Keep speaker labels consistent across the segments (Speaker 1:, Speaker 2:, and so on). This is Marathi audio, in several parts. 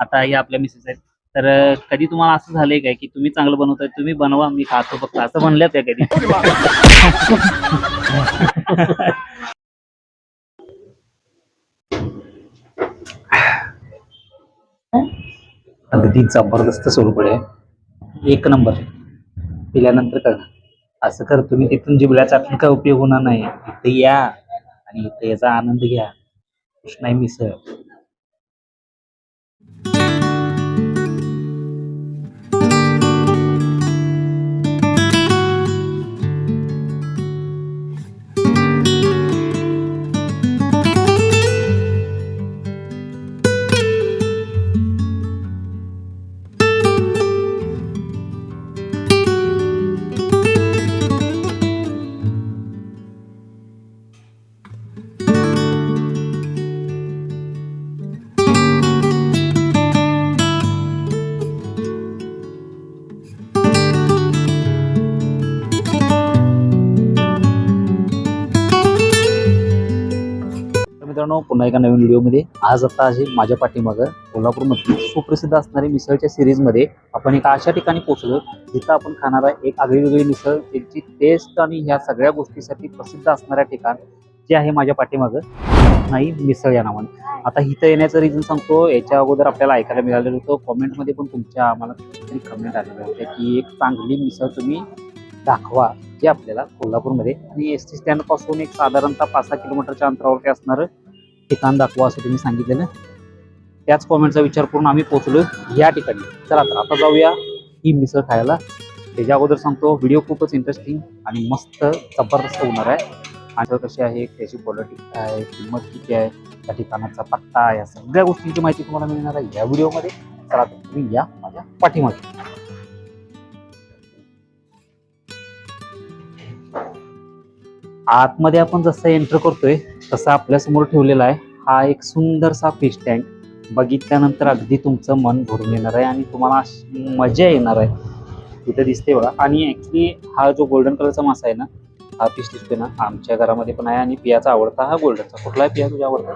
Speaker 1: आता हे आपल्या मिसेस आहेत. तर कधी तुम्हाला असं झालंय काय की तुम्ही चांगलं बनवताय तुम्ही बनवा मी खातो फक्त. असं म्हणलं त्या कधी? अगदी जबरदस्त स्वरूप आहे. एक नंबर. पिल्यानंतर कळणार. असं कर तुम्ही तिथून जिबल्याचा काय उपयोग होणार नाही इथे या आणि इथे याचा आनंद घ्या. कृष्णाई मिसळ मित्रांनो पुन्हा एका नवीन व्हिडिओमध्ये. आज आता आहे माझ्या पाठीमागं कोल्हापूरमध्ये सुप्रसिद्ध असणारी मिसळच्या सिरीजमध्ये आपण एका अशा ठिकाणी पोहोचलो जिथं आपण खाणार आहे एक आगळीवेगळी मिसळ त्यांची टेस्ट आणि ह्या सगळ्या गोष्टीसाठी प्रसिद्ध असणाऱ्या ठिकाण जे आहे माझ्या पाठीमागं. नाही मिसळ या नावानं. आता इथं येण्याचं रिझन सांगतो याच्या अगोदर आपल्याला ऐकायला मिळालेलं होतं. कॉमेंटमध्ये पण तुमच्या आम्हाला कितीतरी कमेंट आलेल्या होत्या की एक चांगली मिसळ तुम्ही दाखवा जे आपल्याला कोल्हापूरमध्ये. आणि एस टी स्टँडपासून एक साधारणतः पाच सहा किलोमीटरच्या अंतरावरती असणारं ठिकाण दाखवा असं तुम्ही सांगितलेलं. त्याच कॉमेंटचा विचार करून आम्ही पोहोचलो या ठिकाणी. चला तर आता जाऊया ही मिसळ खायला. त्याच्या अगोदर सांगतो व्हिडिओ खूपच इंटरेस्टिंग आणि मस्त जबरदस्त होणार आहे. आणि कशी आहे त्याची क्वालिटी काय आहे किंमत किती आहे त्या ठिकाणाचा पत्ता या सगळ्या गोष्टींची माहिती तुम्हाला मिळणार आहे या व्हिडिओमध्ये चला तर तुम्ही या माझ्या पाठीमध्ये आतमध्ये आपण जसं एंटर करतोय तसा आपल्यासमोर ठेवलेला आहे. हा एक सुंदरसा फिश टँक बघितल्यानंतर अगदी तुमचं मन भरून येणार आहे आणि तुम्हाला अशी मजा येणार आहे. तिथं दिसते बघा. आणि ॲक्च्युली हा जो गोल्डन कलरचा मासा आहे ना हा फिश दिसतोय ना आमच्या घरामध्ये पण आहे आणि पियाचा आवडता हा गोल्डनचा कुठला आहे पिया तुझ्या आवडता?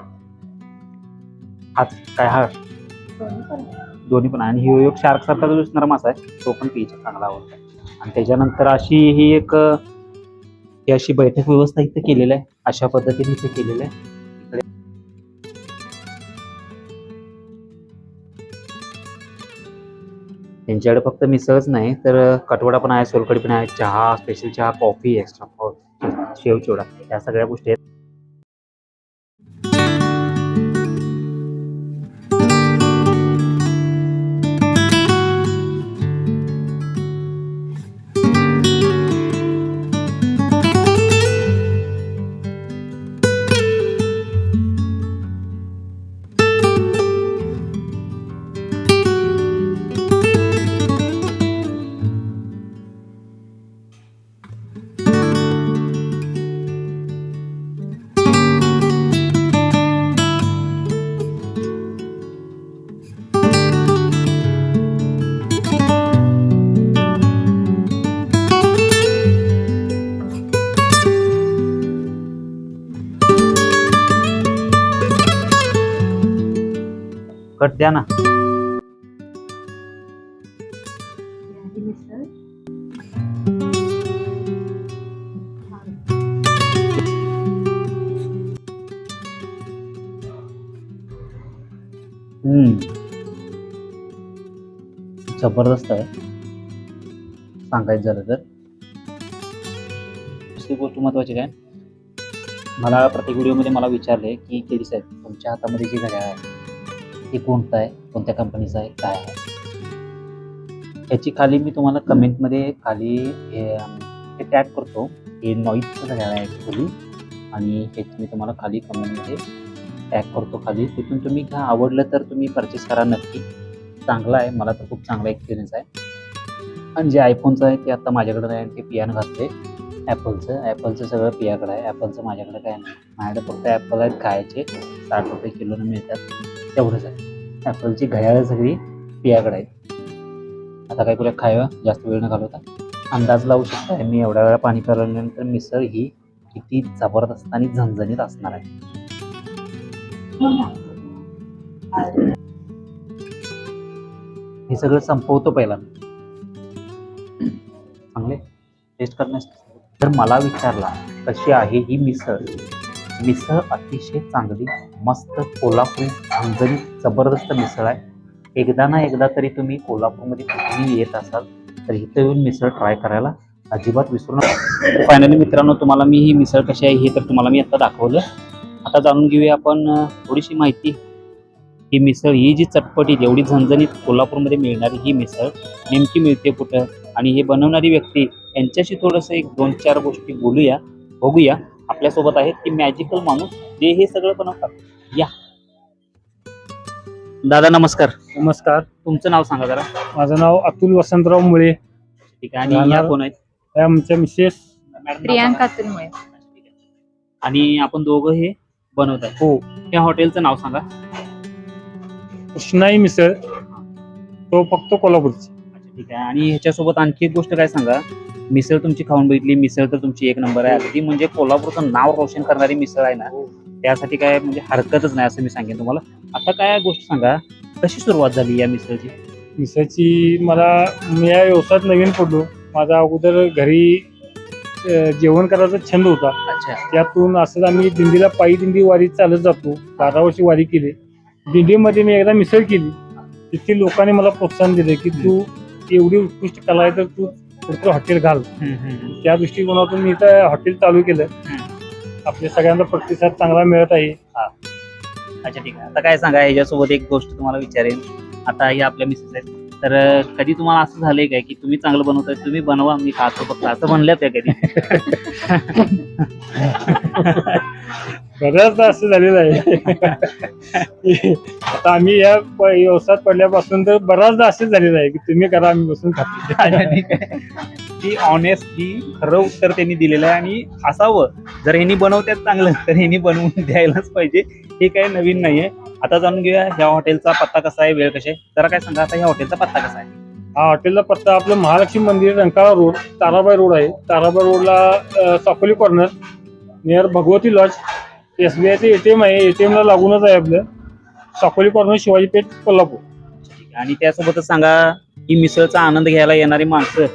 Speaker 1: हाच काय हा? दोन्ही पण आहे. आणि हिओ शार्क सारखा जो दिसणारा मासा आहे तो पण पियाचा चांगला आवडतो आणि त्याच्यानंतर अशी ही एक ही अशी बैठक व्यवस्था इथे केलेली आहे. अशा पद्धतीने इथे केलेलं आहे. त्यांच्याकडे फक्त मिसळच नाही तर कटवडा पण आहे सोलकडी पण आहे चहा स्पेशल चहा कॉफी एक्स्ट्रा शेवचिवडा या सगळ्या गोष्टी आहेत. कट द्या ना. हम्म. जबरदस्त आहे. सांगायचं झालं तर. दुसरी गोष्ट महत्वाची काय? मला प्रत्येक व्हिडिओमध्ये मला विचारले की केडी साहेब तुमच्या हातामध्ये जे घड्याळ आहे ते कोणतं आहे? कोणत्या कंपनीचं आहे? काय आहे? ह्याची खाली मी तुम्हाला कमेंटमध्ये खाली हे टॅग करतो. हे नॉईजचं घड्याळ आहे ॲक्च्युली आणि ह्याची मी तुम्हाला खाली कमेंटमध्ये टॅग करतो खाली. तिथून तुम्ही घ्या. आवडलं तर तुम्ही परचेस करा नक्की. चांगला आहे. मला तर खूप चांगला एक्सपिरियन्स आहे. आणि जे आयफोनचं आहे ते आता माझ्याकडे नाही. ते पियानं घातले ॲपलचं ॲपलचं सगळं पियाकडं आहे. ॲपलचं माझ्याकडे काय नाही. माझ्याकडे फक्त ॲपल आहेत खायचे. साठ रुपये किलोनं मिळतात. तेवढंच आहे. ॲपलची घड्याळं सगळी पियाकडे आहेत. आता काय करूया खायला जास्त वेळ न घालवता. अंदाज लावू शकता मी एवढ्या वेळा पाणी पेरल्यानंतर मिसळ ही किती जबरदस्त आणि झणझणीत असणार आहे. हे सगळं संपवतो पहिला. चांगले? टेस्ट करण्यास. तर मला विचारला कशी आहे ही मिसळ? मिसळ अतिशय चांगली मस्त कोल्हापुरी झणझणीत जबरदस्त मिसळ आहे. एकदा ना एकदा तरी तुम्ही कोल्हापूरमध्ये कुठेही येत असाल तर इथं येऊन मिसळ ट्राय करायला अजिबात विसरू नका. फायनली मित्रांनो तुम्हाला मी ही मिसळ कशी आहे हे तर तुम्हाला मी आता दाखवलं. आता जाणून घेऊया आपण थोडीशी माहिती. ही मिसळ ही जी चटपटी एवढी झणझणीत कोल्हापूरमध्ये मिळणारी ही मिसळ नेमकी मिळते कुठं? आणि हे बनवणारी व्यक्ती यांच्याशी थोडंसं एक दोन चार गोष्टी बोलूया बघूया. आपल्यासोबत आहेत की मॅजिकल माणूस जे हे सगळं बनवतात. या. दादा नमस्कार.
Speaker 2: नमस्कार.
Speaker 1: तुमचं नाव सांगा जरा.
Speaker 2: माझं नाव अतुल वसंतराव मुळे.
Speaker 1: ठीक आहे. आणि या
Speaker 2: राहणार-
Speaker 1: कोण आहेत?
Speaker 2: हे आमच्या मिसेस.
Speaker 3: प्रियांका. तुलमुळे
Speaker 1: ठीक आहे. आणि आपण दोघं हे बनवत आहे.
Speaker 2: हो.
Speaker 1: त्या हॉटेलचं नाव सांगा.
Speaker 2: कृष्णाई मिसळ. तो फक्त कोल्हापूरची.
Speaker 1: अच्छा ठीक आहे. आणि ह्याच्यासोबत आणखी एक गोष्ट काय सांगा? मिसळ तुमची खाऊन बघितली. मिसळ तर तुमची एक नंबर आहे. अगदी म्हणजे कोल्हापूरचं नाव रोशन करणारी मिसळ आहे ना. त्यासाठी काय म्हणजे हरकतच नाही असं मी सांगेन तुम्हाला. आता काय गोष्ट सांगा कशी सुरुवात झाली या मिसळची?
Speaker 2: मिसळची मला मी या व्यवसायात नवीन पडलो. माझा अगोदर घरी अं, जेवण करायचा छंद होता.
Speaker 1: अच्छा.
Speaker 2: त्यातून असंच आम्ही दिंडीला पायी दिंडी वारी चालत जातो. बारा वर्षी वारी केली. दिंडीमध्ये मी एकदा मिसळ केली. तिथे लोकांनी मला प्रोत्साहन दिले की तू एवढी उत्कृष्ट कला आहे तर तू कुठलं हॉटेल घाल. त्या दृष्टिकोनातून मी इथं हॉटेल चालू केलं. आपल्या सगळ्यांचा प्रतिसाद चांगला मिळत आहे.
Speaker 1: अच्छा ठीक आहे. आता काय सांगा ह्याच्यासोबत एक गोष्ट तुम्हाला विचारेन. आता हे आपल्या मिसेस आहेत. तर कधी तुम्हाला असं झालंय काय की तुम्ही चांगलं बनवताय तुम्ही बनवा मी खातो फक्त. असं म्हणल्यात का कधी?
Speaker 2: बऱ्याचदा असं झालेलं आहे. आता आम्ही या व्यवसायात पडल्यापासून तर बऱ्याचदा असंच झालेलं आहे की तुम्ही करा आम्ही बसून खातो.
Speaker 1: आहे. ती ऑनेस्टली खरं उत्तर त्यांनी दिलेलं आहे. आणि असावं. जर ह्यांनी बनवतात चांगलं तर ह्यांनी बनवून द्यायलाच पाहिजे. हे काही नवीन नाहीये. आता जाणून घेऊया ह्या हॉटेलचा पत्ता कसा आहे वेळ कशी आहे? जरा काय सांगा आता ह्या हॉटेलचा पत्ता कसा आहे?
Speaker 2: हा हॉटेलचा पत्ता आपलं महालक्ष्मी मंदिर रंकाळा रोड ताराबाई रोड आहे. ताराबाई रोडला अं, Sakoli corner near Bhagwati lodge S B आयचं ATM आहे. एटीएम ला लागूनच आहे आपलं. साकोली कॉर्नर शिवाजी पेठ कोल्हापूर.
Speaker 1: आहे. आणि त्यासोबतच सांगा ही मिसळचा आनंद घ्यायला येणारी माणसं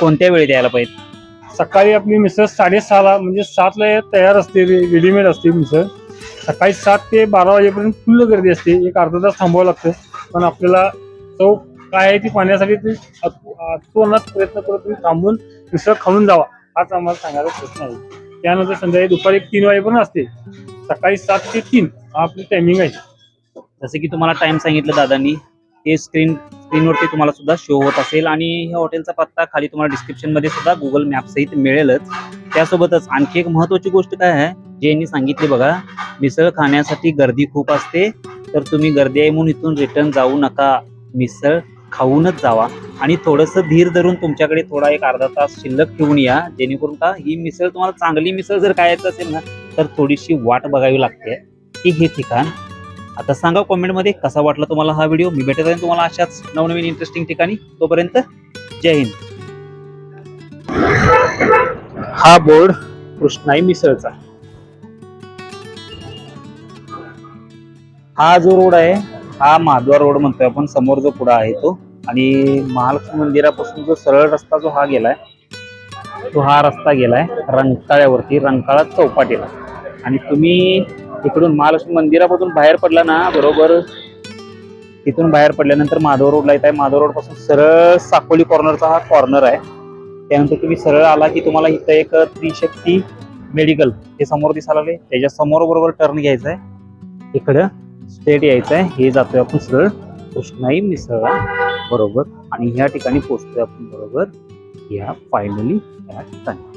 Speaker 1: कोणत्या वेळी द्यायला पाहिजे?
Speaker 2: सकाळी आपली मिसळ साडेसहाला म्हणजे सातला तयार असते रेडीमेड असते मिसळ. सकाळी सात ते बारा वाजेपर्यंत फुल्ल गर्दी असते एक अर्धा तास थांबावं लागतं. पण आपल्याला चव काय आहे ती पाहण्यासाठी तुम्ही अत- अतोनात प्रयत्न करत तुम्ही थांबून मिसळ खाऊन जावा हाच आम्हाला सांगायला प्रश्न आहे. त्यानंतर संध्याकाळी दुपारी एक तीन वाजेपर्यंत असते. सकाळी सात ते तीन हा आपली टायमिंग आहे.
Speaker 1: जसं की तुम्हाला टाइम सांगितलं दादांनी हे स्क्रीन स्क्रीनवरती तुम्हाला सुद्धा शो होत असेल. आणि ह्या हॉटेलचा पत्ता खाली तुम्हाला डिस्क्रिप्शनमध्ये सुद्धा गुगल मॅप सहित मिळेलच. त्यासोबतच आणखी एक महत्वाची गोष्ट काय आहे? जे यांनी सांगितली बघा मिसळ खाण्यासाठी गर्दी खूप असते. तर तुम्ही गर्दी आहे म्हणून इथून रिटर्न जाऊ नका. मिसळ खाऊनच जावा. आणि थोडंसं धीर धरून तुमच्याकडे थोडा एक अर्धा तास शिल्लक ठेवून या. जेणेकरून का ही मिसळ तुम्हाला चांगली मिसळ जर खायचं असेल ना तर थोडीशी वाट बघावी लागते. की हे ठिकाण. आता सांगा कॉमेंटमध्ये कसा वाटला तुम्हाला हा व्हिडिओ? मी भेटत आहे तुम्हाला अशाच नवनवीन इंटरेस्टिंग ठिकाणी. तोपर्यंत जय हिंद. हा बोर्ड कृष्णाई मिसळचा. हा जो रोड आहे हा माधवा रोड म्हणतोय आपण. समोर जो पुढा आहे तो. आणि महालक्ष्मी मंदिरापासून जो सरळ रस्ता जो हा गेलाय तो हा रस्ता गेलाय रंकाळ्यावरती रंकाळा चौपाटीला. आणि तुम्ही इकडून महालक्ष्मी मंदिरापासून बाहेर पडला ना बरोबर. तिथून बाहेर पडल्यानंतर माधव रोडला येत आहे. माधव रोडपासून सरळ साकोली कॉर्नरचा हा कॉर्नर आहे. त्यानंतर तुम्ही सरळ आला की तुम्हाला इथं एक त्रिशक्ती मेडिकल हे समोर दिसायला लागले. त्याच्यासमोर बरोबर टर्न घ्यायचा आहे. इकडं स्ट्रेट यायचं आहे. हे जातोय आपण सरळ कृष्णाई मिसळ बरोबर. आणि ह्या ठिकाणी पोहोचतोय आपण बरोबर. या फायनली या ठिकाणी.